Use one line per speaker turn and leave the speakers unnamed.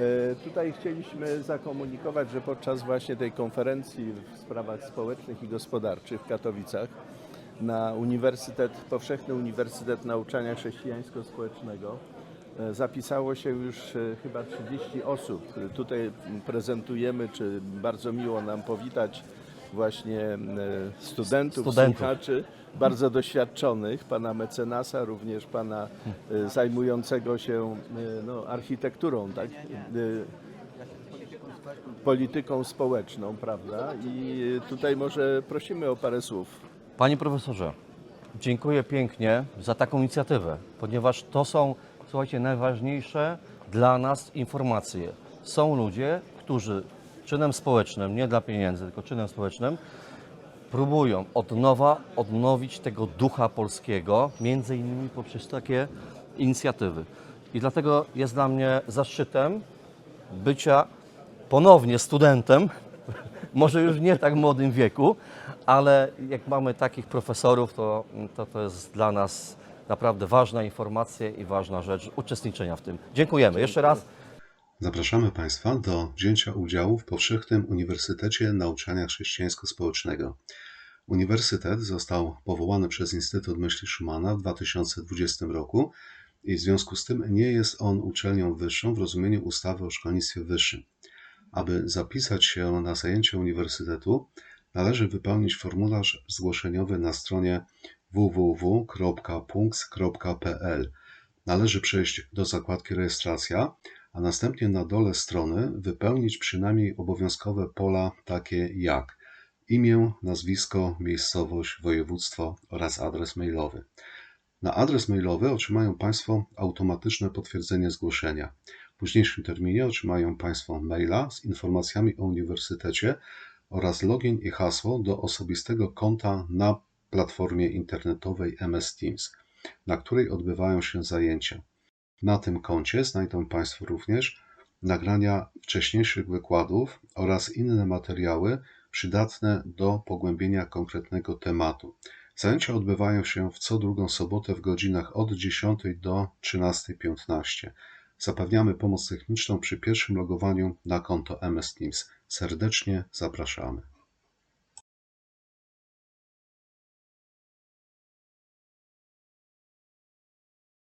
E, Tutaj chcieliśmy zakomunikować, że podczas właśnie tej konferencji w sprawach społecznych i gospodarczych w Katowicach na Uniwersytet, Powszechny Uniwersytet Nauczania Chrześcijańsko-Społecznego e, zapisało się już e, chyba 30 osób. Tutaj prezentujemy, czy bardzo miło nam powitać właśnie e, studentów,
Studentów.
słuchaczy, bardzo doświadczonych, pana mecenasa, również pana e, zajmującego się e, no, architekturą, tak? Polityką społeczną, prawda? I tutaj może prosimy o parę słów.
Panie profesorze, dziękuję pięknie za taką inicjatywę, ponieważ to są, słuchajcie, najważniejsze dla nas informacje. Są ludzie, którzy czynem społecznym, nie dla pieniędzy, tylko czynem społecznym, próbują od nowa odnowić tego ducha polskiego, między innymi poprzez takie inicjatywy. I dlatego jest dla mnie zaszczytem bycia ponownie studentem, może już nie tak młodym wieku, ale jak mamy takich profesorów, to, to, to jest dla nas naprawdę ważna informacja i ważna rzecz uczestniczenia w tym. Dziękujemy. Jeszcze raz
Zapraszamy Państwa do wzięcia udziału w Powszechnym Uniwersytecie Nauczania Chrześcijańsko-Społecznego. Uniwersytet został powołany przez Instytut Myśli Schumana w 2020 roku i w związku z tym nie jest on uczelnią wyższą w rozumieniu ustawy o szkolnictwie wyższym. Aby zapisać się na zajęcia uniwersytetu, należy wypełnić formularz zgłoszeniowy na stronie www.punks.pl. Należy przejść do zakładki rejestracja, a następnie na dole strony wypełnić przynajmniej obowiązkowe pola takie jak imię, nazwisko, miejscowość, województwo oraz adres mailowy. Na adres mailowy otrzymają Państwo automatyczne potwierdzenie zgłoszenia. W późniejszym terminie otrzymają Państwo maila z informacjami o uniwersytecie oraz login i hasło do osobistego konta na platformie internetowej MS Teams, na której odbywają się zajęcia. Na tym koncie znajdą Państwo również nagrania wcześniejszych wykładów oraz inne materiały przydatne do pogłębienia konkretnego tematu. Zajęcia odbywają się w co drugą sobotę w godzinach od 10 do 13.15. Zapewniamy pomoc techniczną przy pierwszym logowaniu na konto MS Teams. Serdecznie zapraszamy.